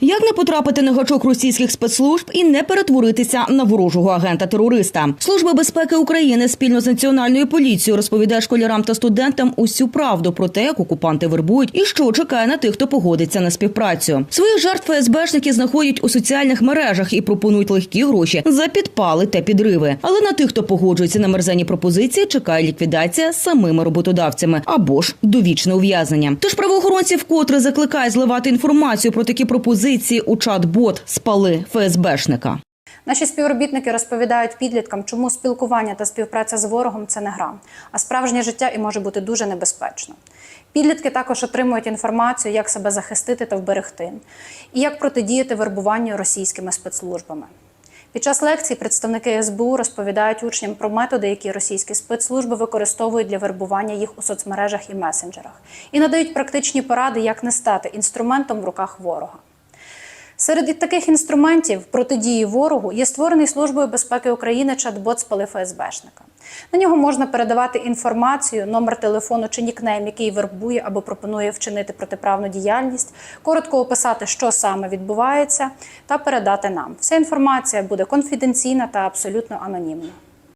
Як не потрапити на гачок російських спецслужб і не перетворитися на ворожого агента-терориста? Служба безпеки України спільно з національною поліцією розповідає школярам та студентам усю правду про те, як окупанти вербують і що чекає на тих, хто погодиться на співпрацю. Своїх жертв ФСБшники знаходять у соціальних мережах і пропонують легкі гроші за підпали та підриви. Але на тих, хто погоджується на мерзені пропозиції, чекає ліквідація самими роботодавцями або ж довічне ув'язнення. Тож правоохоронці вкотре закликають зливати інформацію про такі пропозиції у чат-бот спали ФСБшника. Наші співробітники розповідають підліткам, чому спілкування та співпраця з ворогом це не гра, а справжнє життя і може бути дуже небезпечно. Підлітки також отримують інформацію, як себе захистити та вберегти, і як протидіяти вербуванню російськими спецслужбами. Під час лекцій представники СБУ розповідають учням про методи, які російські спецслужби використовують для вербування їх у соцмережах і месенджерах, і надають практичні поради, як не стати інструментом в руках ворога. Серед таких інструментів протидії ворогу є створений Службою безпеки України чат-бот спали ФСБшника. На нього можна передавати інформацію, номер телефону чи нікнейм, який вербує або пропонує вчинити протиправну діяльність, коротко описати, що саме відбувається, та передати нам. Вся інформація буде конфіденційна та абсолютно анонімна.